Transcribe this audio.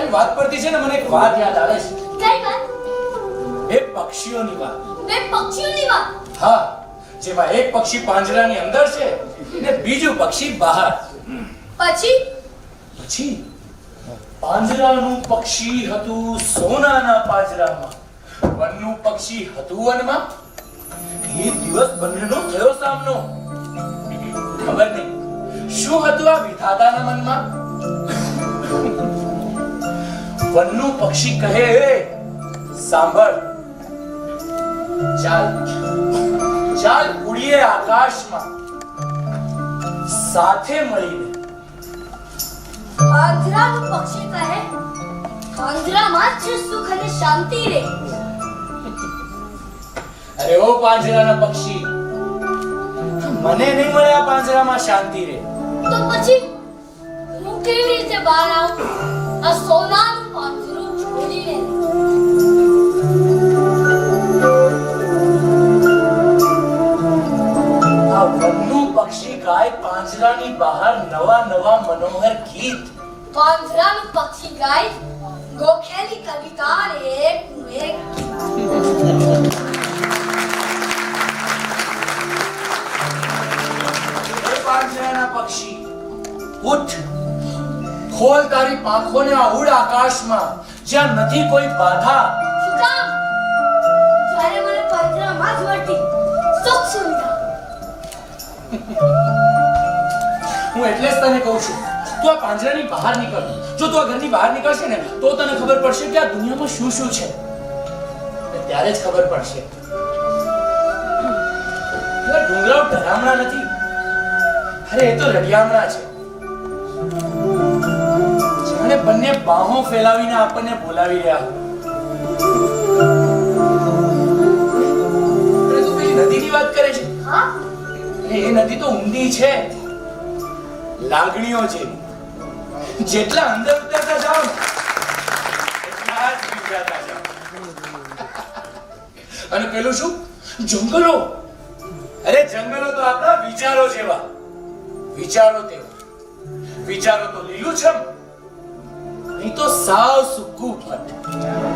તારી વાત પરથી છે ને મને એક વાત યાદ આવે છે. કઈ વાત? એ પક્ષીઓની વાત. બે પક્ષીઓની વાત? હા જેમાં એક પક્ષી પાંજરાની અંદર છે ને બીજું પક્ષી બહાર. પછી? પછી પાંજરાનું પક્ષી હતું સોનાના પાંજરામાં. વનનું પક્ષી હતું વનમાં. એ દિવસ બંનેનો થયો સામનો. ખબર નહીં. શું હતું આ વિધાતાના મનમાં? વનનું પક્ષી કહે "એ, સાંભળ. ચાલ ચાલ ઉડીએ આકાશમાં. સાથે મળીને. પાંજરાનું પક્ષી કહે પાંજરામાં જ સુખ અને શાંતિ રે. અરે ઓ પાંજરાના પક્ષી મને નહીં મળે આ પાંજરામાં શાંતિ રે. તો પછી હું કેવી રીતે બહાર આવું? આ સોનાનું પાંજરાની બહાર નવા નવા મનોહર ગીત. પાંજરાનું પક્ષી ગાય ગોખેલી કવિતા એક એક પાંજરાના પક્ષી ઉઠ. ખોલ તારી પાંખોને આહુડ આકાશમાં જ્યાં નથી કોઈ બાધા. શું કામ જ્યારે મને પાંજરામાં જ વળતી સુખ સુવિધા. હું એટલે જ તને કહું છું. તું આ પાંજરાની બહાર નીકળ. જો તું આ ઘરની બહાર નીકળશે ને તો તને ખબર પડશે કે આ દુનિયામાં શું શું છે. ત્યારે જ ખબર પડશે. ડુંગરાઓ ડરામણા નથી. અરે એ તો રડિયામણા છે. અને બંને બાહો ફેલાવીને આપણને બોલાવી રહ્યા નદીની વાત કરે છે? એ નદી તો ઊંડી છે. લાગણીઓ છે. જેટલા અંદર ઉતરતા જાઓ અને પેલું શું? જંગલો. અરે જંગલો તો આપણા વિચારો જેવા. વિચારો તેવા. વિચારો તો લીલુંછમ નહીં તો સાવ સૂકું ફટ.